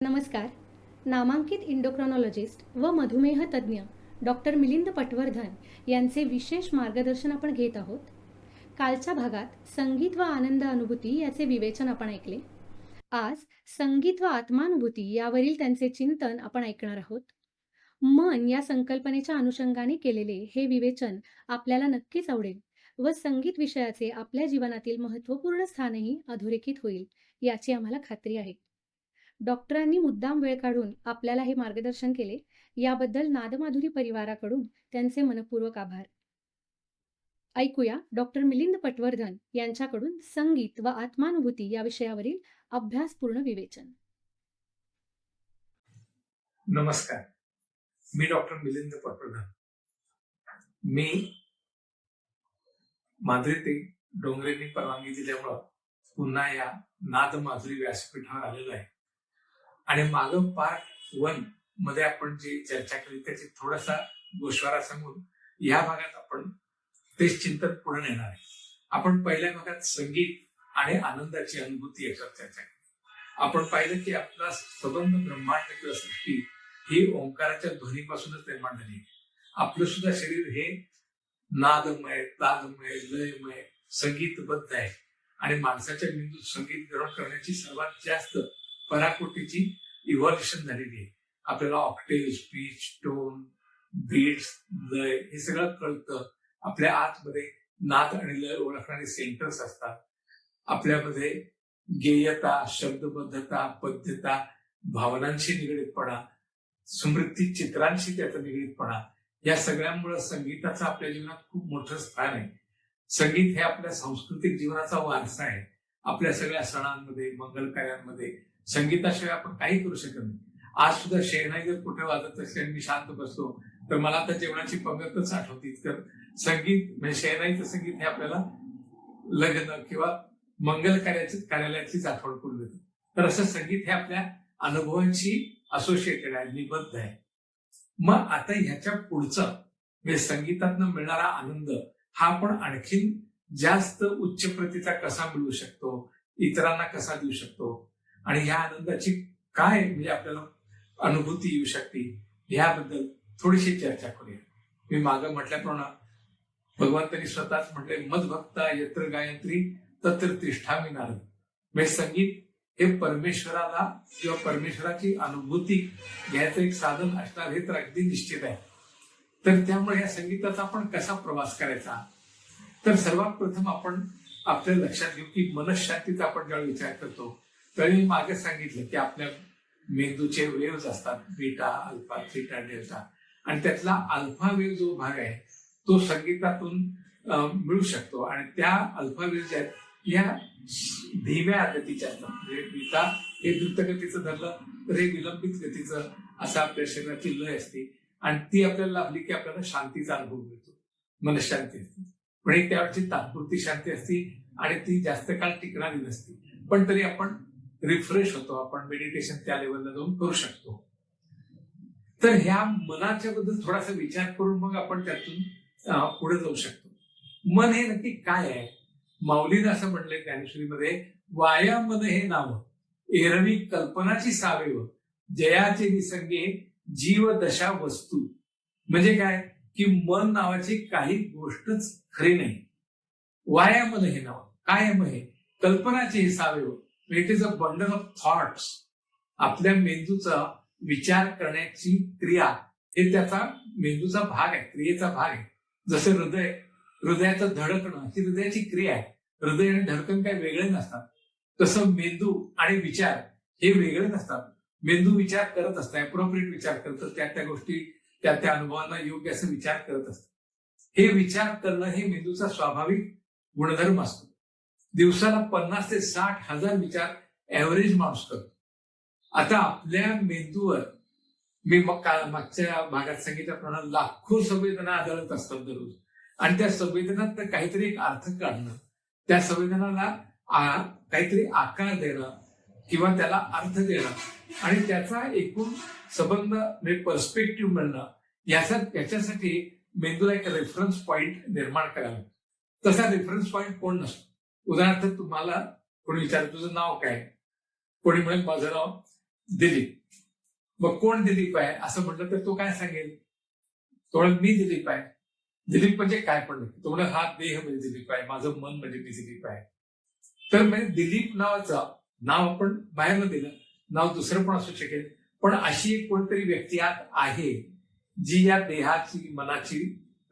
नमस्कार. नामांकित इंडोक्रॉनॉलॉजिस्ट व मधुमेह तज्ज्ञ डॉक्टर मिलिंद पटवर्धन यांचे विशेष मार्गदर्शन आपण घेत आहोत. कालच्या भागात संगीत व आनंद अनुभूती याचे विवेचन आपण ऐकले. आज संगीत व आत्मानुभूती यावरील त्यांचे चिंतन आपण ऐकणार आहोत. मन या संकल्पनेच्या अनुषंगाने केलेले हे विवेचन आपल्याला नक्कीच आवडेल व संगीत विषयाचे आपल्या जीवनातील महत्त्वपूर्ण स्थानही अधोरेखित होईल याची आम्हाला खात्री आहे. डॉक्टरांनी मुद्दाम वेळ काढून आपल्याला हे मार्गदर्शन केले याबद्दल नादमाधुरी परिवाराकडून त्यांचे मनपूर्वक आभार. ऐकूया डॉक्टर मिलिंद पटवर्धन यांच्याकडून संगीत व आत्मानुभूती या विषयावरील अभ्यासपूर्ण विवेचन. नमस्कार. मी डॉक्टर मिलिंद पटवर्धन मी माधुरी ते डोंगरेंनी परवानगी दिल्यामुळं पुन्हा या नाद माधुरी व्यासपीठावर आलेलो आहे. आणि माग पार्ट वनमध्ये आपण जी चर्चा केली त्याची थोडासा गोषवारा सांगून या भागात आपण तेच चिंतन पुढे नेणार आहे. आपण पहिल्या भागात संगीत आणि आनंदाची अनुभूती याच्यावर चर्चा केली. आपण पाहिलं की आपला सबंध ब्रह्मांड किंवा सृष्टी ही ओंकाराच्या ध्वनीपासूनच निर्माण झाली. आहे. आपलं सुद्धा शरीर हे नादमय तालमय लयमय संगीतबद्ध आहे. आणि माणसाच्या मेंदूत संगीत ग्रहण करण्याची सर्वात जास्त पराकोटीची इव्हॉल्युशन झालेली आहे. आपल्याला ऑक्टेव स्पीच टोन बीट्स लय हे सगळं कळतं. आपल्या आतमध्ये नाद आणि लय ओळखणारे सेंटर्स असतात. आपल्यामध्ये गेयता शब्दबद्धता पद्यता भावनांशी निगडीतपणा स्मृती चित्रांशी त्याचा निगडीतपणा. या सगळ्यांमुळे संगीताचं आपल्या जीवनात खूप मोठं स्थान आहे. संगीत हे आपल्या सांस्कृतिक जीवनाचा वारसा आहे. आपल्या सगळ्या सणांमध्ये मंगल कार्यांमध्ये संगीताशिवाय आपण काही करू शकत नाही. आज सुद्धा शेणाई जर कुठे वाजत असले मी शांत बसतो तर मला आता जेवणाची पंगतच आठवती. तर संगीत म्हणजे शेणाईचं संगीत हे आपल्याला लग्न किंवा मंगल कार्याची कार्यालयाचीच आठवण करून देतं. तर असं संगीत हे आपल्या अनुभवांशी असोसिएटेड आहे निबद्ध आहे. मग आता ह्याच्या पुढचं म्हणजे संगीतातनं मिळणारा आनंद हा आपण आणखीन जास्त उच्च प्रतीचा कसा मिळवू शकतो? इतरांना कसा देऊ शकतो? आणि ह्या आनंदाची काय म्हणजे आपल्याला अनुभूती येऊ शकते? ह्याबद्दल थोडीशी चर्चा करूया. मी मागं म्हटल्याप्रमाणे भगवंतांनी स्वतःच म्हटले मदभक्ता यत्र गायत्री तत्र तिष्ठामी नारद म्हणजे संगीत हे परमेश्वराला किंवा परमेश्वराची अनुभूती घ्यायचं एक साधन असणार हे तर अगदी निश्चित आहे. तर त्यामुळे या संगीताचा आपण कसा प्रवास करायचा? तर सर्वात प्रथम आपण आपल्या लक्षात घेऊ की मनशांतीचा आपण ज्यावेळी विचार करतो त्यावेळी मी मागे सांगितलं की आपल्या मेंदूचे वेव्ज असतात बीटा अल्फा थ्रीटा डेल्टा. आणि त्यातला अल्फा वेव्ह जो भाग आहे तो संगीतातून मिळू शकतो. आणि त्या अल्फा वेव्ह ज्या आहेत या धीम्या गतीच्या असतात. म्हणजे बीटा हे द्रुतगतीचं धरलं तर हे विलंबित गतीचं असं आपल्या शरीराची लय असते. आणि ती आपल्याला लाभली की आपल्याला शांतीचा अनुभव मिळतो. मनशांती असते. पण एक त्यावेळची तात्पुरती शांती असते आणि ती जास्त काळ टिकणारी नसते. पण तरी आपण रिफ्रेश होतो. आपण मेडिटेशन त्या लेवलला जाऊन करू शकतो. तर ह्या मनाच्या बद्दल थोडासा विचार करून मग आपण त्यातून पुढे जाऊ शकतो. मन हे नक्की काय आहे? माऊलीनं असं म्हणलंय ज्ञानेश्वरीमध्ये वायामन हे नाव एरवी कल्पनाची सावेव जयाचे निसंगे जीव दशा वस्तू. म्हणजे काय? की मन नावाची काही गोष्टच खरी नाही. वायामन हे नाव काय हे? कल्पनाचे हे सावेव. It is a bundle of thoughts आपल्या मेंदूचा विचार करण्याची क्रिया हे त्याचा मेंदूचा भाग आहे क्रियेचा भाग आहे. जसं हृदय हृदयाचं धडकणं ही हृदयाची क्रिया आहे. हृदय आणि धडकन काय वेगळे नसतात. तसं मेंदू आणि विचार हे वेगळे नसतात. मेंदू विचार करत असतात अप्रोप्रिएट विचार करत त्या त्या गोष्टी त्या त्या अनुभवांना योग्य असं विचार करत असतात हे विचार करणं हे मेंदूचा स्वाभाविक गुणधर्म असतो. दिवसाला पन्नास ते साठ हजार विचार ऍव्हरेज माणूस करतो. आता आपल्या मेंदूवर मी मग का- मागच्या भागात सांगितल्याप्रमाणे लाखो संवेदना आदळत असतात दररोज. आणि त्या संवेदनात काहीतरी एक अर्थ काढणं त्या संविधानाला काहीतरी आकार देणं किंवा त्याला अर्थ देणं आणि त्याचा एकूण संबंध म्हणजे पर्स्पेक्टिव्ह मिळणं याचा याच्यासाठी मेंदूला एक रेफरन्स पॉइंट निर्माण करावा. तसा रेफरन्स पॉईंट कोण नसतो. उदाहरणार्थ तुम्हाला कोणी विचार तुझं नाव काय? कोणी म्हणेल माझं नाव दिलीप. मग कोण दिलीप आहे? असं म्हटलं तर तो काय सांगेल? तो मी दिलीप आहे. दिलीप म्हणजे काय पण तो म्हणेल हा देह म्हणजे दिलीप आहे माझं मन म्हणजे मी दिलीप आहे. तर म्हणजे दिलीप नावाचं नाव आपण बाहेरनं दिलं नाव दुसरं पण असू शकेल. पण अशी एक कोणतरी व्यक्ती आत आहे जी या देहाची मनाची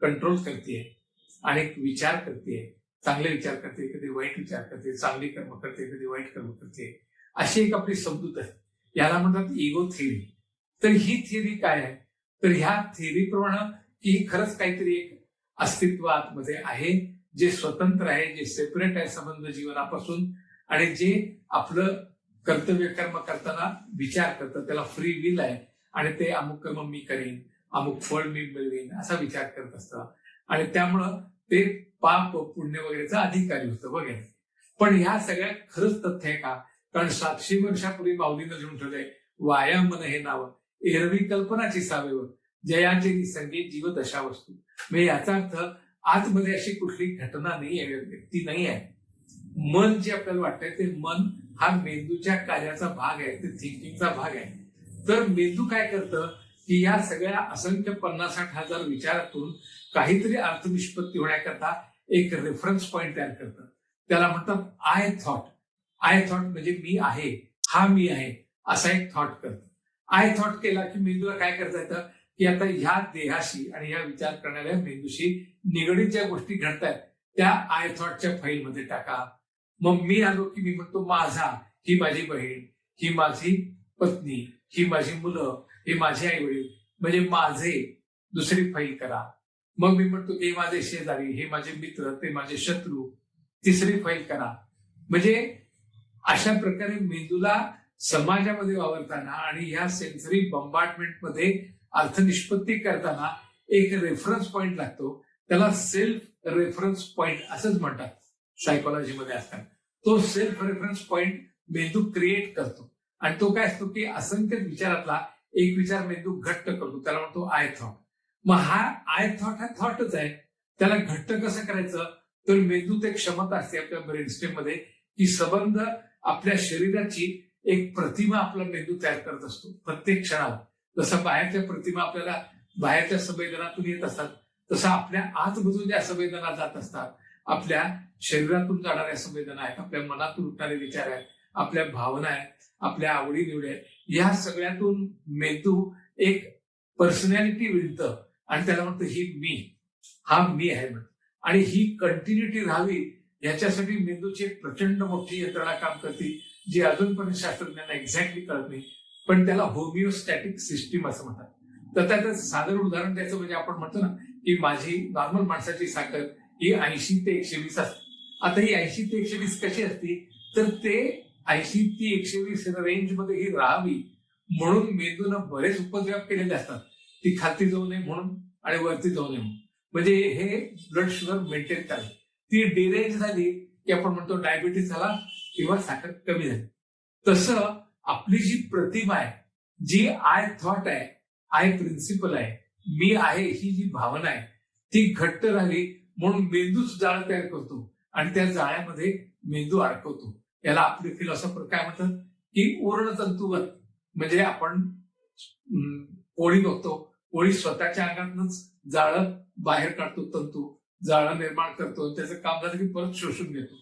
कंट्रोल करते आणि विचार करते चांगले विचार करते कधी वाईट विचार करते चांगली कर्म करते कधी वाईट कर्म करते. अशी एक आपली समजूत आहे. याला म्हणतात इगो थिअरी तर ही थिअरी काय आहे? तर ह्या थिअरीप्रमाणे की ही खरंच काहीतरी एक अस्तित्व आतमध्ये आहे जे स्वतंत्र आहे जे सेपरेट आहे संबंध जीवनापासून आणि जे आपलं कर्तव्य कर्म करताना विचार करतं त्याला फ्री विल आहे आणि ते अमुक कर्म मी करेन अमुक फळ मी मिळवेन असा विचार करत असतं आणि त्यामुळं ते पाप पुण्य वगैरेचा अधिकारी होतं वगैरे पण ह्या सगळ्या खरंच तथ्य आहे का? कारण सातशे वर्षापूर्वी माऊलीनं लिहून ठेवलंय वाया मन हे नाव एरवी कल्पनाची सावेवर जयाचे संगीत जीव दशा वस्तू. म्हणजे याचा अर्थ आतमध्ये अशी कुठली घटना नाही आहे व्यक्ती नाही आहे. मन जे आपल्याला वाटतंय ते मन हा मेंदूच्या कार्याचा भाग आहे ते थिंकिंगचा भाग आहे. तर मेंदू काय करतं की या सगळ्या असंख्य पन्नास साठ हजार विचारातून काहीतरी अर्थनिष्पत्ती होण्याकरता एक रेफरन्स पॉइंट तयार करतं. त्याला म्हणतात आय थॉट आय थॉट म्हणजे मी आहे हा मी आहे असा एक थॉट करतो. आय थॉट केला की मेंदूला काय करता येतं? की आता ह्या देहाशी आणि ह्या विचार करणाऱ्या मेंदूशी निगडीत ज्या गोष्टी घडतायत त्या आय थॉटच्या फाईलमध्ये टाका. मग मी आलो की मी म्हणतो माझा ही माझी बहीण ही माझी पत्नी ही माझी मुलं हे माझे आई वडील म्हणजे माझे दुसरी फाईल करा. मग मी म्हणतो की हे माझे शेजारी हे माझे मित्र ते माझे शत्रू तिसरी फाईल करा. म्हणजे अशा प्रकारे मेंदूला समाजामध्ये वावरताना आणि ह्या सेन्सरी बंबार्टमेंटमध्ये अर्थनिष्पत्ती करताना एक रेफरन्स पॉइंट लागतो. त्याला सेल्फ रेफरन्स पॉइंट असंच म्हणतात. सायकोलॉजीमध्ये असतात तो सेल्फ रेफरन्स पॉइंट मेंदू क्रिएट करतो. आणि तो काय असतो की असंख्य विचारातला एक विचार मेंदू घट्ट करतो. त्याला म्हणतो आय थॉट मग हा आय थॉट हा थॉटच आहे. त्याला घट्ट कसं करायचं? तर मेंदूत एक क्षमता असते आपल्या ब्रेनस्टेममध्ये की संबंध आपल्या शरीराची एक प्रतिमा आपला मेंदू तयार करत असतो. प्रत्येक क्षणावर. जसं बाहेरच्या प्रतिमा आपल्याला बाहेरच्या संवेदनातून येत असतात तसं आपल्या आतमधून ज्या संवेदना जात असतात आपल्या शरीरातून जाणाऱ्या संवेदना आहेत आपल्या मनातून उठणारे विचार आहेत आपल्या भावना आहेत आपल्या आवडी निवडी आहेत या सगळ्यातून मेंदू एक पर्सनॅलिटी विणतं आणि त्याला म्हणतं ही मी हा मी आहे म्हणतो. आणि ही कंटिन्युटी राहावी याच्यासाठी मेंदूची एक प्रचंड मोठी यंत्रणा काम करते जी अजूनपर्यंत शास्त्रज्ञांना एक्झॅक्टली कळत नाही. पण त्याला होमिओस्टॅटिक सिस्टीम असं म्हणतात. तर त्याचं साधारण उदाहरण द्यायचं म्हणजे आपण म्हणतो ना की माझी नॉर्मल माणसाची साखर ही ऐंशी ते एकशे वीस असते. आता ही ऐंशी ते एकशे वीस कशी असते? तर ते ऐंशी ते एकशे वीस रेंजमध्ये ही राहावी म्हणून मेंदूनं बरेच उपद्रव केलेले असतात. ती खालती जाऊ नये म्हणून आणि वरती जाऊ नये म्हणून. म्हणजे हे ब्लड शुगर मेंटेन करायचं. ती डिरेंज झाली की आपण म्हणतो डायबिटीस झाला किंवा साखर कमी झाली. तसं आपली जी प्रतिमा आहे जी आय थॉट आहे आय प्रिन्सिपल आहे मी आहे ही जी भावना आहे ती घट्ट राहिली म्हणून मेंदूच जाळ तयार करतो आणि त्या जाळ्यामध्ये मेंदू अडकवतो याला आपले फिलॉसॉफर काय म्हणतात? की उर्ण तंतुवत म्हणजे आपण पोळी बघतो. पोळी स्वतःच्या अंगातनच जाळं बाहेर काढतो तंतू. जाळं निर्माण करतो. त्याचं काम झालं की परत शोषून घेतो.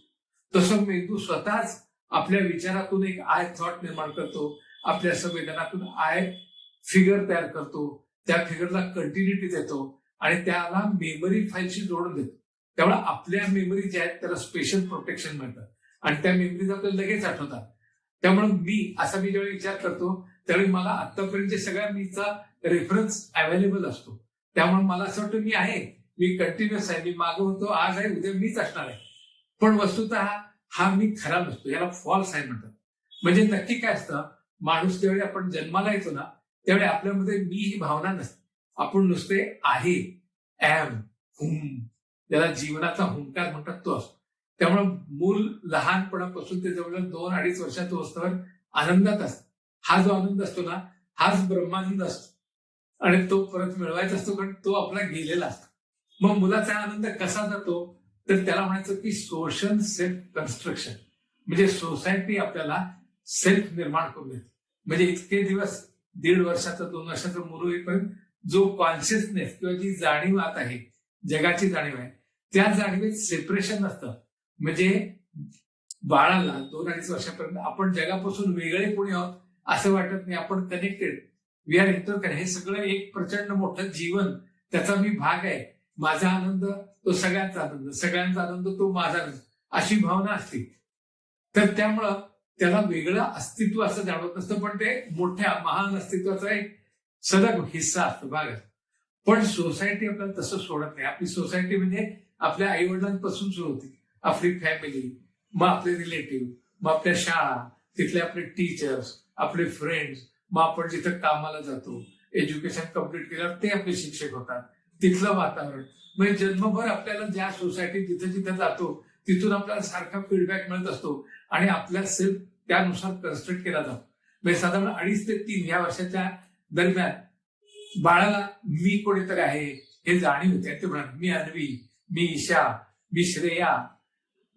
तसं मेंदू स्वतःच आपल्या विचारातून एक आय थॉट निर्माण करतो आपल्या संवेदनातून आय फिगर तयार करतो त्या फिगरला कंटिन्युटी देतो आणि त्याला मेमरी फाईलशी जोडून देतो. त्यामुळे आपल्या मेमरी ज्या आहेत त्याला स्पेशल प्रोटेक्शन मिळतं. आणि त्या मेमरीज आपल्याला लगेच आठवतात. त्यामुळे मी असा मी ज्यावेळी विचार करतो त्यावेळी मला आतापर्यंत सगळ्या मीचा रेफरन्स अवेलेबल असतो. त्यामुळे मला असं वाटतं मी आहे. मी कंटिन्युअस आहे. मी मागं होतो. आज आहे. उद्या मीच असणार आहे. पण वस्तुतः हा मी खराब नसतो. याला फॉल्स आहे म्हणतात. म्हणजे नक्की काय असतं? माणूस ज्यावेळी आपण जन्माला येतो ना त्यावेळी आपल्यामध्ये मी ही भावना नसते. आपण नुसते आहे ऍम हुम ज्याला जीवनाचा हुंकार म्हणतात तो असतो. त्यामुळे मूल लहानपणापासून ते जवळजवळ दोन अडीच वर्षाचं असतं आनंदात असतो. हा जो आनंद असतो ना हाच ब्रह्मानंद असतो. आणि तो परत मिळवायचा असतो कारण तो आपला गेलेला असतो. मग मुलाचा आनंद कसा जातो? तर त्याला म्हणायचं की सोशल सेल्फ कन्स्ट्रक्शन. म्हणजे सोसायटी आपल्याला सेल्फ निर्माण करून देते. म्हणजे इतके दिवस दीड वर्षाचं दोन वर्षाचं मुलं येईपर्यंत जो कॉन्शियसनेस किंवा जी जाणीव आत आहे जगाची जाणीव आहे त्या जाणीवेत सेपरेशन असतं म्हणजे बाळाला दोन अडीच वर्षापर्यंत आपण जगापासून वेगळे कोणी आहोत असं वाटत नाही. आपण कनेक्टेड वी आर इंटर हे सगळं एक प्रचंड मोठं जीवन त्याचा मी भाग आहे. माझा आनंद तो सगळ्यांचा आनंद सगळ्यांचा आनंद तो माझा अशी भावना असते. तर त्यामुळं त्याला वेगळं अस्तित्व असं जाणवत नसतं पण ते मोठ्या महान अस्तित्वाचा एक सलग हिस्सा असतो भाग पण सोसायटी आपल्याला तसं सोडत नाही. आपली सोसायटी म्हणजे आपल्या आई वडिलांपासून सुरू होती. आपली फॅमिली मग आपले रिलेटिव्ह मग आपल्या शाळा तिथले आपले टीचर्स आपले फ्रेंड्स मग आपण जिथं कामाला जातो एज्युकेशन कंप्लीट केल्यावर ते आपले शिक्षक होतात. तिथलं वातावरण. म्हणजे जन्मभर आपल्याला ज्या सोसायटी जिथे जिथं जातो तिथून आपल्याला सारखा फीडबॅक मिळत असतो आणि आपल्या सेल्फ त्यानुसार कन्स्ट्रक्ट केला जातो. म्हणजे साधारण अडीच ते तीन या वर्षाच्या दरम्यान बाळाला मी कोणीतरी आहे हे जाणीव होते. ते म्हणा मी अन्वी मी ईशा मी श्रेया.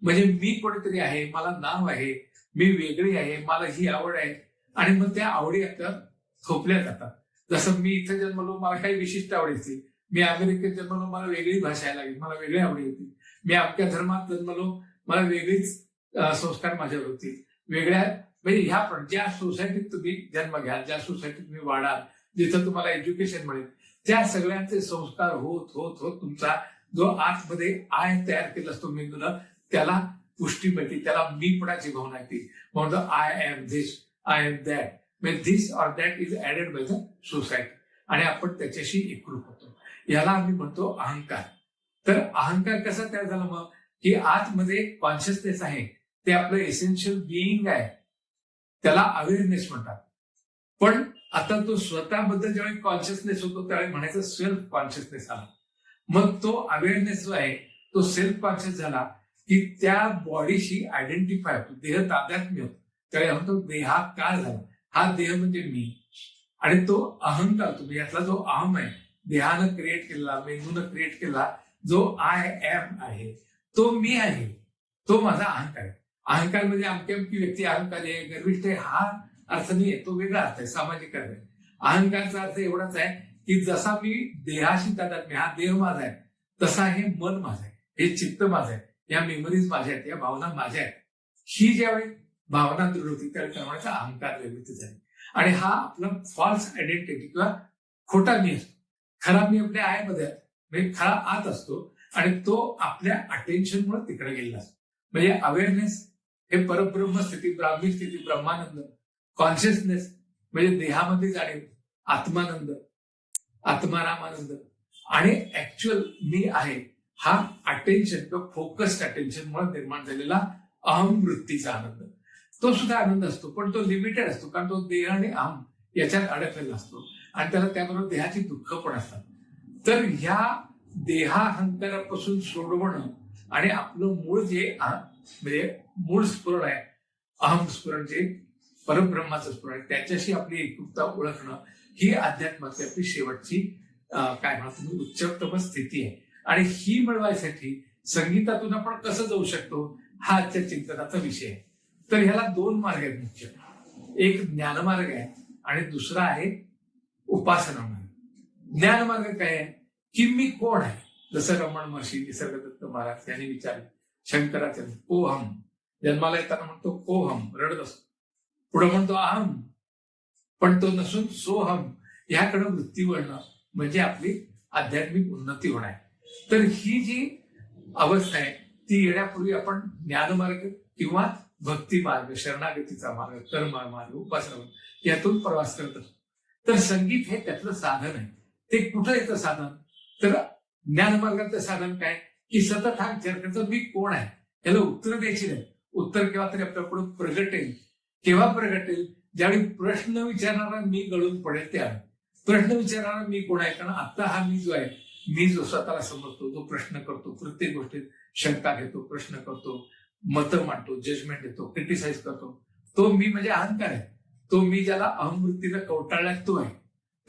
म्हणजे मी कोणीतरी आहे मला नाव आहे मी वेगळी आहे मला ही आवड आहे. आणि मग त्या आवडी आता थोपल्या जातात. जसं मी इथे जन्मलो मला काही विशिष्ट आवडी असतील मी अमेरिकेत जन्मलो मला वेगळी भाषा यायला लागली मला वेगळी आवडी होती. मी आपल्या धर्मात जन्मलो मला वेगळीच संस्कार माझ्यावर होतील वेगळ्या म्हणजे ह्या पण ज्या सोसायटीत तुम्ही जन्म घ्याल ज्या सोसायटीत तुम्ही वाढाल जिथं तुम्हाला एज्युकेशन मिळेल त्या सगळ्यांचे संस्कार होत होत होत तुमचा जो आतमध्ये आय तयार केला असतो मेंदूला त्याला पुष्टी मिळते त्याला मी पणाची भावना येते म्हणतो I am this I am that म्हणजे this or that is added by the society आणि आपण त्याच्याशी एकरूप होतो याला आम्ही म्हणतो अहंकार. तर अहंकार कसा तयार झाला मग? की आतमध्ये कॉन्शियसनेस आहे. ते आपलं एसेन्शियल बिईंग आहे. त्याला अवेअरनेस म्हणतात. पण आता तो स्वतःबद्दल ज्यावेळी कॉन्शियसनेस होतो त्यावेळी म्हणायचं सेल्फ कॉन्शियसनेस आला. मग तो अवेअरनेस जो आहे तो सेल्फ कॉन्शियस झाला की त्या बॉडीशी आयडेंटिफाय होतो. देह ताब्यात होतो. त्यावेळी म्हणतो देहाकार झाला. हा देह म्हणजे मी. आणि तो अहंकार तुम्ही यातला जो अहम आहे देहानं क्रिएट केलेला मेंदूनं क्रिएट केला जो आय एम आहे तो मी आहे तो माझा अहंकार आहे. अहंकार म्हणजे अमकी व्यक्ती अहंकार आहे गर्विष्ठ आहे हा अर्थ नाहीये तो वेगळा अर्थ आहे सामाजिक अर्थ आहे. अहंकारचा अर्थ एवढाच आहे की जसा मी देहाशी तादात्म्य हा देह माझा आहे तसा हे मन माझं आहे हे चित्त माझं आहे या मेमरीज माझ्या आहेत या भावना माझ्या आहेत. ही ज्यावेळी भावना दृढ होती त्यावेळी त्या अहंकार निर्मिती झाली. आणि हा आपला फॉल्स आयडेंटिटी किंवा खोटा मी असतो. खरा मी आपल्या आयमध्ये म्हणजे खरा आत असतो आणि तो आपल्या अटेन्शनमुळे तिकडे गेलेला असतो. म्हणजे अवेअरनेस हे परब्रह्म स्थिती ब्राह्मी स्थिती ब्रह्मानंद कॉन्शियसनेस म्हणजे देहामध्ये जाणीव आत्मानंद आत्मारामानंद. आणि ऍक्च्युअल मी आहे हा अटेन्शन किंवा फोकस्ड अटेन्शन मुळे निर्माण झालेला अहम वृत्तीचा आनंद. तो सुद्धा आनंद असतो पण तो लिमिटेड असतो कारण तो देह आणि अहम याच्यात अडकलेला असतो. आणि त्याला त्याबरोबर देहाची दुःख पण असतात. तर ह्या देहाहंकारापासून सोडवणं आणि आपलं मूळ जे अह- म्हणजे मूळ स्फुरण आहे अहम स्फुरण जे परब्रह्माचं स्फुरण आहे त्याच्याशी आपली एकरूपता ओळखणं ही अध्यात्माची आपली शेवटची काय म्हणा तुम्ही उच्चतम स्थिती आहे. आणि ही मिळवायसाठी संगीतातून आपण कसं जाऊ शकतो हा आजच्या चिंतनाचा विषय आहे. तर ह्याला दोन मार्ग आहेत मुख्य. एक ज्ञानमार्ग आहे आणि दुसरा आहे उपासना मार्ग ज्ञानमार्ग काय आहे? की मी कोण आहे? जसं रमण महर्षी निसर्गदत्त महाराज यांनी विचारले शंकराचार्य कोहम जन्माला येताना म्हणतो कोहम रडत असतो. पुढे म्हणतो अहम. पण तो नसून सोहम. ह्याकडे वृत्ती वळणं म्हणजे आपली आध्यात्मिक उन्नती होणार. तर ही जी अवस्था आहे ती येण्यापूर्वी आपण ज्ञानमार्ग किंवा भक्ती मार्ग शरणागतीचा मार्ग कर्म मार्ग उपासना यातून प्रवास करत असतो. तर संगीत हे त्यातलं साधन आहे. ते कुठं येतं साधन? तर ज्ञानमार्गाचं साधन काय? की सतत हा विचार मी कोण आहे? याला उत्तर द्यायची नाही. उत्तर केव्हा तरी आपल्याकडून प्रगटेल. केव्हा प्रगटेल? ज्यावेळी प्रश्न विचारणारा मी गळून पडेल त्या प्रश्न विचारणारा मी कोण आहे? कारण आता हा मी जो आहे मी जो स्वतःला समजतो जो प्रश्न करतो प्रत्येक गोष्टीत शंका घेतो प्रश्न करतो मतं मांडतो जजमेंट देतो क्रिटिसाइज करतो तो मी म्हणजे अहंकार आहे. तो मी ज्याला अहमवृत्तीला कवटाळला तो आहे.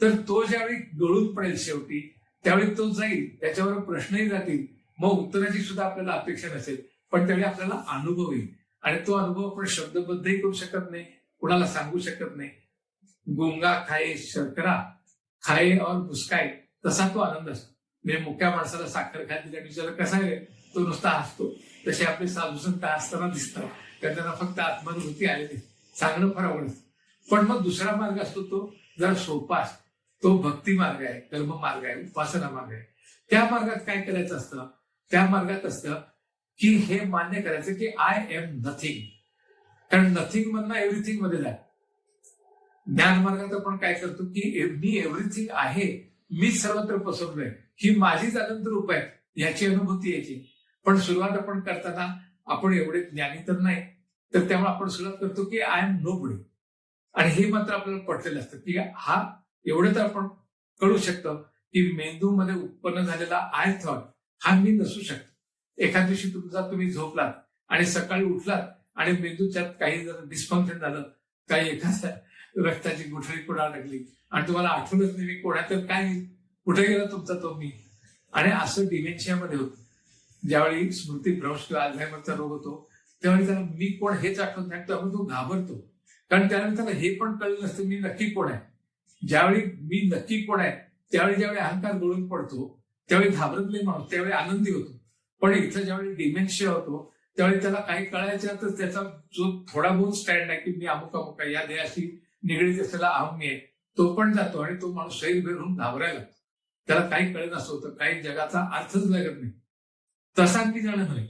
तर तो ज्यावेळी गळून पडेल शेवटी त्यावेळी तो जाईल त्याच्यावर प्रश्नही जातील. मग उत्तराची सुद्धा आपल्याला अपेक्षा नसेल पण त्यावेळी आपल्याला अनुभव येईल. आणि तो अनुभव आपण शब्दबद्धही करू शकत नाही कुणाला सांगू शकत नाही. गुंगा खाये शर्करा खाये और मुस्काय तसा तो आनंद असतो. म्हणजे मुक्या माणसाला साखर खात दिली आणि विचारलं कसा आहे तो नुसता हसतो. तसे आपले साधू संत हसताना दिसतात. कारण त्यांना फक्त आत्मानुभूती आलेली सांगणं फार आवडतं पण मग दुसरा मार्ग असतो तो जरा सोपा असतो. तो भक्ती मार्ग आहे कर्म मार्ग आहे उपासना मार्ग आहे. त्या मार्गात काय करायचं असतं? त्या मार्गात असतं की हे मान्य करायचं की आय एम नथिंग कारण नथिंग मधनं एव्हरीथिंगमध्ये जाय. ज्ञान मार्गात आपण काय करतो की मी एव्हरीथिंग आहे मी सर्वत्र पसरलोय. ही माझीच अनंत रूप आहे याची अनुभूती यायची पण सुरुवात आपण करताना आपण एवढे ज्ञानी तर नाही. तर त्यामुळे आपण सुरुवात करतो की आय एम नो बडी आणि हे मात्र आपल्याला पटलेलं असतं. की हा एवढं तर आपण कळू शकतं की मेंदूमध्ये उत्पन्न झालेला आय थॉट हा मी नसू शकतो. एखाद दिवशी तुमचा तुम्ही झोपलात आणि सकाळी उठलात आणि मेंदूच्यात काही जर डिस्फंक्शन झालं काही एखाद्या रक्ताची गुठळी कुणा लागली आणि तुम्हाला आठवलंच नाही मी कोणा तर काय कुठे गेला तुमचा तो मी. आणि असं डिमेन्शियामध्ये होतं. ज्यावेळी स्मृतीभ्रंश किंवा अल्झायमरचा रोग होतो त्यावेळी त्याला मी कोण हेच आठवत नाही त्यामुळे तो घाबरतो. कारण त्यानंतर हे पण कळलं नसतं मी नक्की कोण आहे. ज्यावेळी मी नक्की कोण आहे त्यावेळी ज्यावेळी अहंकार गळून पडतो त्यावेळी घाबरत नाही माणूस त्यावेळी आनंदी होतो. पण इथं ज्यावेळी डिमेन्शिया होतो त्यावेळी त्याला काही कळायचं तर त्याचा जो थोडा बहुत स्टँड आहे की मी अमुक अमुक आहे या देहाशी निगडीत असलेला अहम मी. आहे तो पण जातो आणि तो माणूस शरीर होऊन घाबरायला लागतो. त्याला काही कळत असं होतं काही जगाचा अर्थच लागत नाही. तसा मी जाणं नाही.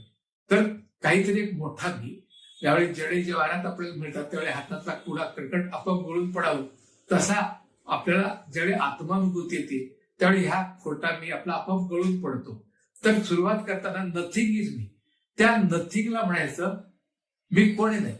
तर काहीतरी एक मोठा मी ज्यावेळी जडेजे वाऱ्यात आपल्याला मिळतात त्यावेळी हातातला कुडा क्रिकेट आपोआप गळून पडावं. तसा आपल्याला ज्यावेळी आत्मानुभूती येते त्यावेळी ह्या खोटा मी आपला आपोआप गळून पडतो. तर सुरुवात करताना नथिंग इज मी त्या नथिंगला म्हणायचं मी कोणी नाही.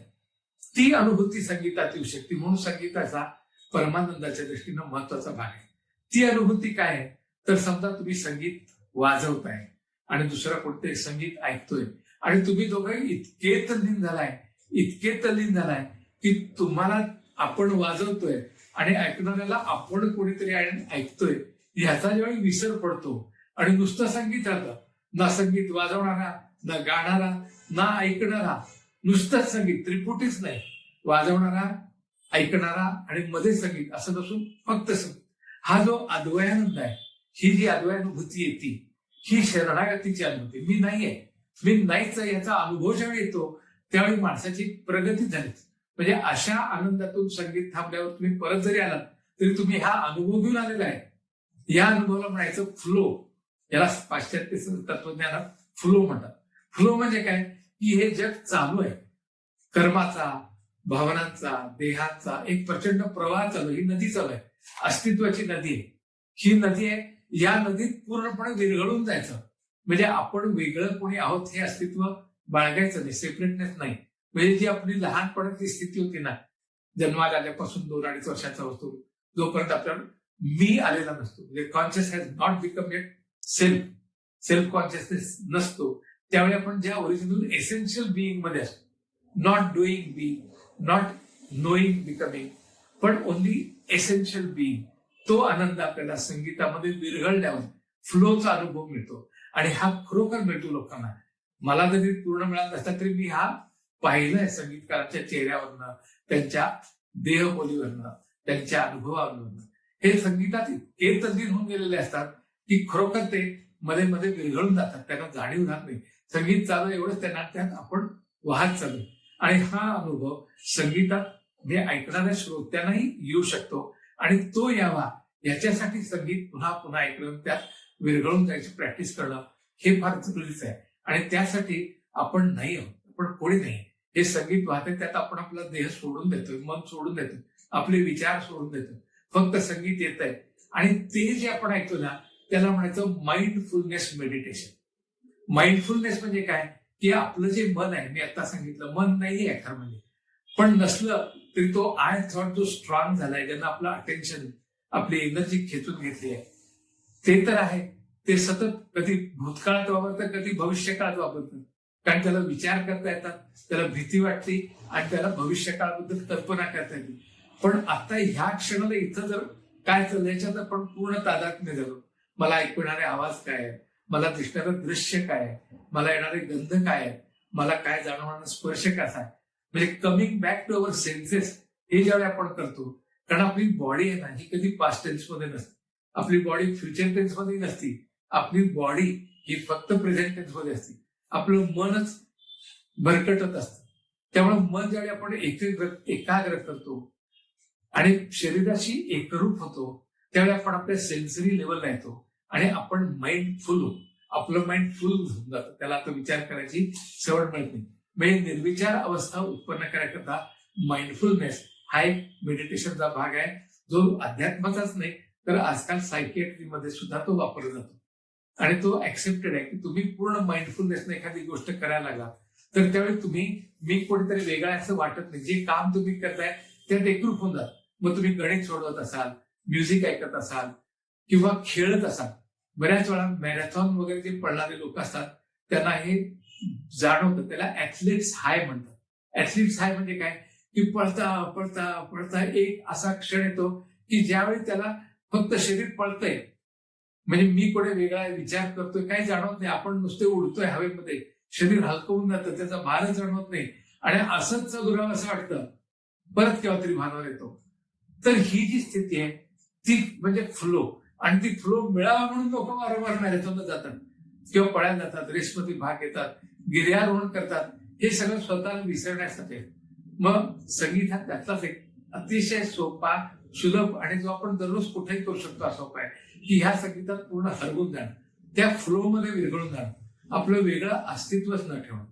ती अनुभूती संगीतात येऊ शकते. म्हणून संगीताचा परमानंदाच्या दृष्टीनं महत्त्वाचा भाग आहे. ती अनुभूती काय आहे? तर समजा तुम्ही संगीत वाजवताय आणि दुसरा कोणतरी संगीत ऐकतोय. आणि तुम्ही दोघं इतके तल्लीन झालाय इतके तल्लीन झालाय की तुम्हाला आपण वाजवतोय आणि ऐकणाऱ्याला आपण कोणीतरी ऐकतोय ह्याचा ज्यावेळी विसर पडतो. आणि नुसतं संगीत राहतं. ना संगीत वाजवणारा ना गाणारा ना ऐकणारा नुसतंच संगीत त्रिपुटीच नाही. वाजवणारा ऐकणारा आणि मध्ये संगीत असं नसून फक्त संगीत. हा जो अद्वयानंद आहे ही जी अद्वयानुभूती येते ही शरणागतीची अनुभूती. मी नाहीये. मी नाहीच याचा अनुभव ज्यावेळी येतो त्यावेळी माणसाची प्रगती झाली. म्हणजे अशा आनंदातून संगीत थांबल्यावर तुम्ही परत जरी आलात तरी तुम्ही हा अनुभव घेऊन आलेला आहे. या अनुभवाला म्हणायचं फ्लो याला पाश्चात्य तत्वज्ञानात फ्लो म्हणतात. फ्लो म्हणजे काय? की हे जग चालू आहे. कर्माचा भावनांचा देहाचा एक प्रचंड प्रवाह चालू ही नदी चालू आहे. अस्तित्वाची नदी आहे. ही नदी आहे. या नदीत पूर्णपणे विरघळून जायचं. म्हणजे आपण वेगळं कोणी आहोत हे अस्तित्व बाळगायचं नाही सेपरेटनेस नाही. म्हणजे जी आपली लहानपणाची स्थिती होती ना जन्माला आल्यापासून दोन अडीच वर्षाचा असतो जोपर्यंत आपल्याला मी आलेला नसतो म्हणजे conscious has not become yet self self consciousness नसतो त्यावेळी आपण ज्या ओरिजिनल एसेन्शियल बिईंगमध्ये असतो. Not doing be not knowing becoming पण ओनली एसेन्शियल बिईंग तो आनंद आपल्याला संगीतामध्ये विरघळल्यावर फ्लोचा अनुभव मिळतो. आणि हा खरोखर मिळतो लोकांना मला जरी पूर्ण मिळाला असला तरी मी हा पाहिलाय संगीतकारांच्या चेहऱ्यावरनं त्यांच्या देहबोलीवरनं त्यांच्या अनुभवावरनं. हे संगीतात इतके तल्लीन होऊन गेलेले असतात की खरोखर ते मध्ये मध्ये विरघळून जातात. त्यांना जाणीव राहत नाही. संगीत चालू एवढंच त्यांना त्यात आपण वाहत चालू आणि हा अनुभव संगीतात हे ऐकणाऱ्या श्रोत्यांनाही येऊ शकतो. आणि तो यावा. याच्यासाठी संगीत पुन्हा पुन्हा ऐकलं. त्यात विरघळून जायची प्रॅक्टिस करणं हे फार जरुरीचं आहे. आणि त्यासाठी आपण नाही आहोत. आपण कोणी नाही. हे संगीत वाहते त्यात आपण आपला देह सोडून देतोय मन सोडून देतो आपले विचार सोडून देतो फक्त संगीत येत आहे. आणि ते जे आपण ऐकतो ना त्याला म्हणायचं माइंडफुलनेस मेडिटेशन माइंडफुलनेस म्हणजे काय? की आपलं जे मन आहे मी आता सांगितलं मन नाही आहे खरं म्हणजे. पण नसलं तरी तो आय थॉट जो स्ट्रॉंग झालाय ज्यांना आपलं अटेन्शन आपली एनर्जी खेचून घेतली आहे. ते तर आहे. ते सतत कधी भूतकाळात वापरतात कधी भविष्यकाळात वापरतात. कारण त्याला विचार करता येतात त्याला भीती वाटते आणि त्याला भविष्यकाळाबद्दल कल्पना करता येते. पण आता ह्या क्षणाला इथं जर काय चाललं याच्यात आपण पूर्ण तादात्म्य झालो मला ऐकणारे आवाज काय आहे मला दिसणारं दृश्य काय आहे? मला येणारे गंध काय आहे मला काय जाणवणारा स्पर्श कसा आहे? म्हणजे coming back to our senses हे ज्यावेळी आपण करतो कारण आपली बॉडी आहे ना ही कधी पास्ट टेन्समध्ये नसते. आपली बॉडी फ्युचर टेन्समध्ये नसती. आपली बॉडी ही फक्त प्रेझेंट टेन्समध्ये असते. आपलं मनच भरकटत असतं. त्यामुळे मन ज्यावेळी आपण एकाग्र एकाग्र करतो आणि शरीराशी एकरूप होतो त्यावेळी आपण आपल्या सेन्सरी लेवलला येतो आणि आपण माइंडफुल होतो. आपलं माइंड फुल होऊन जातं. त्याला आता विचार करायची सवड मिळत नाही. म्हणजे निर्विचार अवस्था उत्पन्न करण्याकरता माइंडफुलनेस हा एक मेडिटेशनचा भाग आहे. जो अध्यात्माचाच नाही तर आजकाल सायकियाट्रीमध्ये सुद्धा तो वापरला जातो. आणि तो ऍक्सेप्टेड आहे की तुम्ही पूर्ण माइंडफुलनेसने एखादी गोष्ट करायला लागला तर त्यावेळी तुम्ही मी कोणीतरी वेगळा असं वाटत नाही. जे काम तुम्ही करताय त्यात एकरूप होऊन जात. मग तुम्ही गणित सोडवत असाल म्युझिक ऐकत असाल किंवा खेळत असाल. बऱ्याच वेळा मॅरेथॉन वगैरे जे पडणारे लोक असतात त्यांना हे जाणवतं. त्याला ऍथलीट्स हाय म्हणतात. ऍथलीट्स हाय म्हणजे काय? की पळता पळता पळता एक असा क्षण येतो की ज्यावेळी त्याला फक्त शरीर पळतंय. म्हणजे मी कोणी वेगळा विचार करतोय काही जाणवत नाही. आपण नुसते उडतोय हवेमध्ये. शरीर हलकवून जातं त्याचा भारच जाणवत नाही. आणि असंच गुराव असं वाटतं. परत केव्हा तरी भानावर येतो. तर ही जी स्थिती आहे ती म्हणजे फ्लो आणि ती फ्लो मिळावा म्हणून लोक वारंवार मॅरेथॉनला जातात. किंवा पळ्या जातात रेसमध्ये भाग घेतात गिर्यारोहण करतात. हे सगळं स्वतःला विसरण्यासाठी मग संगीत हा त्यातलाच एक अतिशय सोपा सुलभ आणि जो आपण दररोज कुठेही करू शकतो असा उपाय की ह्या संगीतात पूर्ण हरवून जाणं. त्या फ्लोमध्ये विरघळून जाणं. आपलं वेगळं अस्तित्वच न ठेवणं.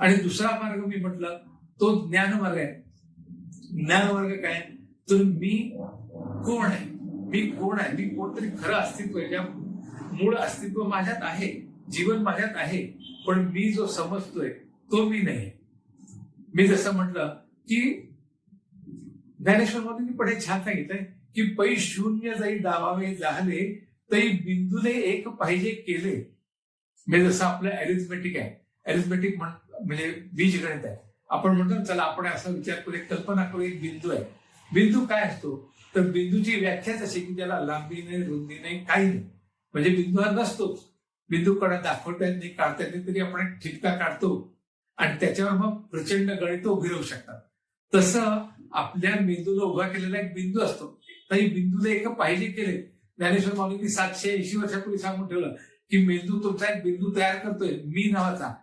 आणि दुसरा मार्ग मी म्हटलं तो ज्ञान मार्ग आहे. ज्ञान मार्ग काय? तर मी कोण आहे? मी कोण आहे? मी कोणतरी खरं अस्तित्व आहे. ज्या मूळ अस्तित्व माझ्यात आहे जीवन माझ्यात आहे पण मी जो समजतोय तो मी नाही. मी जसं म्हटलं की ज्ञानेश्वर मध्ये पण छान सांगितलंय की पै शून्य जाई दावावे झाले तरी बिंदूने एक पाहिजे केले. म्हणजे जसं आपलं अरिथमेटिक आहे. अरिथमेटिक म्हणजे बीजगणित आहे. आपण म्हणतो चला आपण असा विचार करू एक कल्पना करू एक बिंदू आहे. बिंदू काय असतो? तर बिंदूची व्याख्याच अशी की त्याला लांबी नाही रुंदी नाही काही नाही. म्हणजे बिंदू हा नसतोच. बिंदूकडे दाखवता येत नाही काढता येत नाही तरी आपण एक ठिपका काढतो. आणि त्याच्यावर मग प्रचंड गणित उभी राहू शकतात. तसं आपल्या मेंदूला उभा केलेला एक बिंदू असतो. तरी बिंदूला एक पाहिजे केले. ज्ञानेश्वर माऊलींनी सातशे ऐंशी वर्षापूर्वी सांगून ठेवलं की मेंदू तुमचा एक बिंदू तयार करतोय मी नावाचा.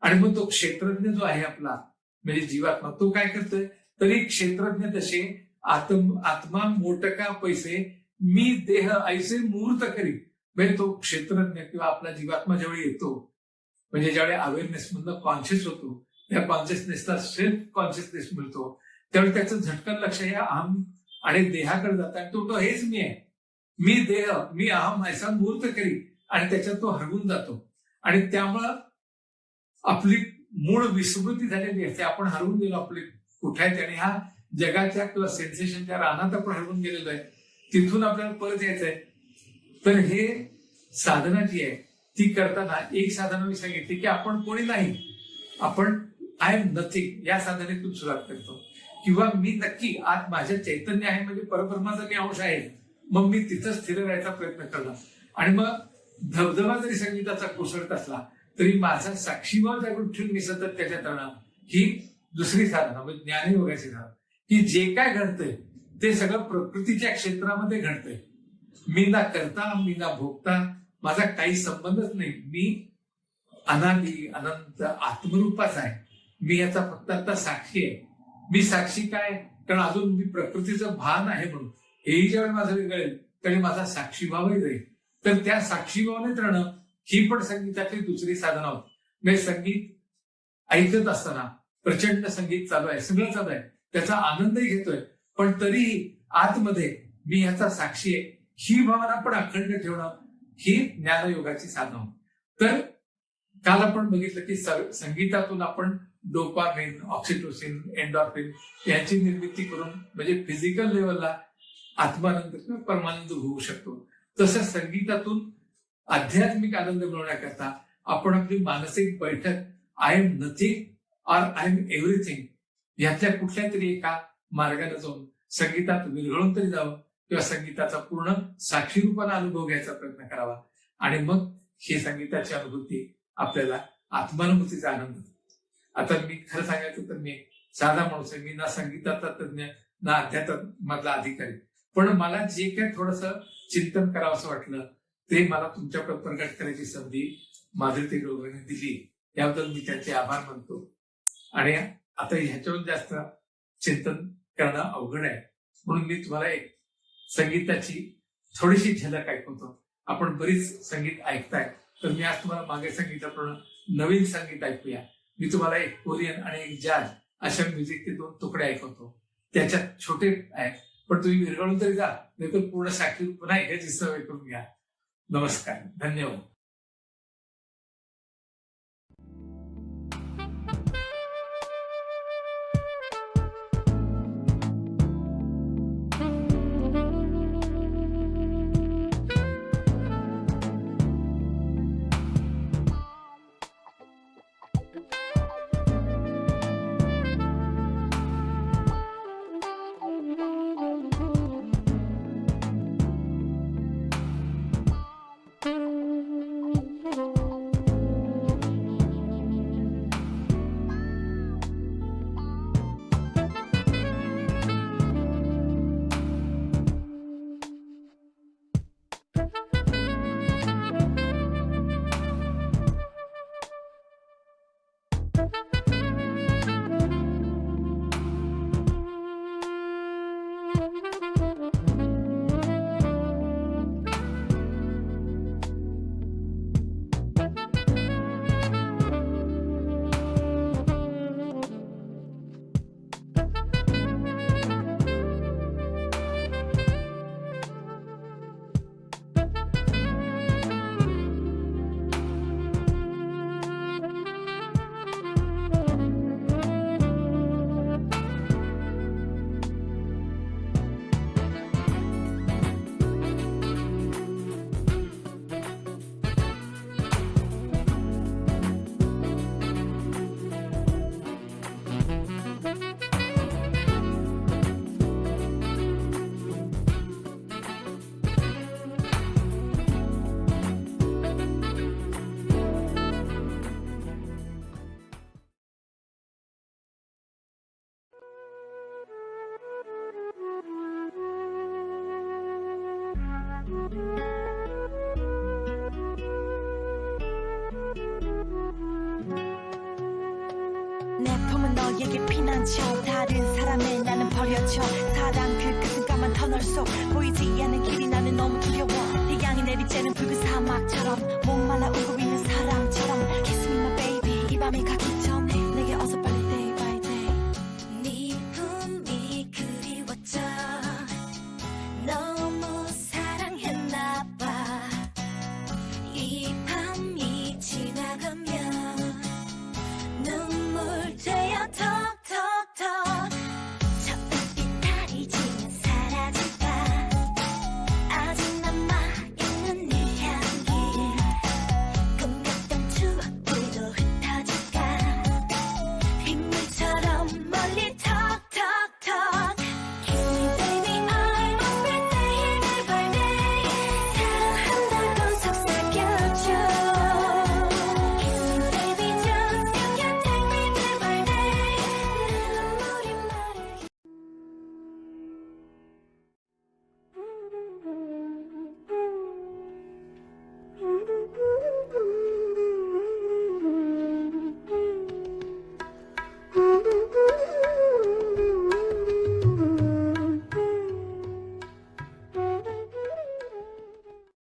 आणि मग तो क्षेत्रज्ञ जो आहे आपला म्हणजे जीवात्मा तो काय करतोय? तरी क्षेत्रज्ञ तसे आत्म आत्मा मोटका पैसे मी देह ऐसे मुहूर्त करी म्हणजे तो क्षेत्रज्ञ किंवा आपला जीवात्मा ज्यावेळी येतो म्हणजे ज्यावेळी अवेअरनेस मधनं कॉन्शियस होतो त्या कॉन्शियसनेसला सेल्फ कॉन्शियसनेस मिळतो. त्यावेळी त्याचं झटकन लक्ष या अहम आणि देहाकडे जातं आणि तो तो हेच मी आहे. मी देह मी अहम ऐसा मूर्त करी आणि त्याच्यात तो हरवून जातो. आणि त्यामुळं आपली मूळ विस्मृती झालेली असते. आपण हरवून गेलो आपले कुठे आहेत आणि ह्या जगाच्या किंवा सेन्सेशनच्या रानात आपण हरवून गेलेलो आहे. तिथून आपल्याला परत यायचंय. तर हे साधना जी आहे ती करताना एक साधना मी सांगितली की आपण कोणी नाही. आपण आय एम नथिंग या साधनेतून सुरुवात करतो. किंवा मी नक्की आज माझ्या चैतन्य आहे म्हणजे परब्रह्माचा मी अंश आहे मग मी तिथं स्थिर राहायचा प्रयत्न करणार. आणि मग धबधबा जरी संगीताचा कोसळत असला तरी माझा साक्षीभाव जागृत ठेवून मी सतत त्याच्यात राहणार ही दुसरी साधना म्हणजे ज्ञानयोगाची साधना. की जे काय घडतंय ते सगळं प्रकृतीच्या क्षेत्रामध्ये घडतंय. मी ना करता मी ना भोगता माझा काही संबंधच नाही. मी अनादी अनंत आत्मरूपाच आहे. मी याचा फक्त आता साक्षी आहे. मी साक्षी काय? कारण अजून मी प्रकृतीचं भान आहे म्हणून. हेही ज्यावेळी माझं वेगळेल त्यावेळी माझा साक्षीभावही जाईल तर त्या साक्षीभावनेत राहणं ही पण संगीतातली दुसरी साधना होती. म्हणजे संगीत ऐकत असताना प्रचंड संगीत चालू आहे सगळं चालू आहे. त्याचा आनंदही घेतोय. पण तरीही आतमध्ये मी ह्याचा साक्षी आहे. ही भावना पण अखंड ठेवणं ही ज्ञानयोगाची साधना होती. तर काल आपण बघितलं की संगीतातून आपण डोपामिन ऑक्सिटोसिन एन्डॉर्फिन यांची निर्मिती करून म्हणजे फिजिकल लेवलला आत्मानंद किंवा परमानंद होऊ शकतो. तसं संगीतातून आध्यात्मिक आनंद मिळवण्याकरता आपण आपली मानसिक बैठक आय एम नथिंग और आय एम एव्हरीथिंग यातल्या कुठल्या तरी एका मार्गाने जाऊन संगीतात विरघळून तरी जावं किंवा संगीताचा पूर्ण साक्षी रूपाने अनुभव घ्यायचा प्रयत्न करावा. आणि मग ही संगीताची अनुभूती आपल्याला आत्मानुभूतीचा आनंद आता मी खरं सांगायचं तर मी साधा माणूस आहे. मी ना संगीताचा तज्ज्ञ ना अध्यात्म मधला अधिकारी. पण मला जे काही थोडस चिंतन करावं असं वाटलं ते मला तुमच्याकडे प्रकट करायची संधी माधुरी डोंगरेने दिली. याबद्दल मी त्यांचे आभार मानतो. आणि आता ह्याच्यावर जास्त चिंतन करणं अवघड आहे. म्हणून मी तुम्हाला एक संगीताची थोडीशी झलक ऐकवतो. आपण बरीच संगीत ऐकताय. तर मी आज तुम्हाला मागे सांगितल्याप्रमाणे नवीन संगीत ऐकूया. मी तुम्हाला एक कोरियन आणि एक जॅज अशा म्युझिकचे दोन तुकडे ऐकवतो. त्याच्यात छोटे आहेत पण तुम्ही विरघळून तरी जा. नाहीतर पूर्ण साखी पुन्हा एकच सवय करून घ्या. नमस्कार. धन्यवाद. 속 보이지 않는 길이 나는 너무 두려워. 내 양이 내리쬐는 붉은 사막처럼 목말라 울고 있는 사람처럼. Kiss me my baby. 이 밤이 가기 전 내게 어서 빨리 day by day. 네 품이 그리웠죠 너무 사랑했나봐. 이 밤이 지나가면 눈물 되어 더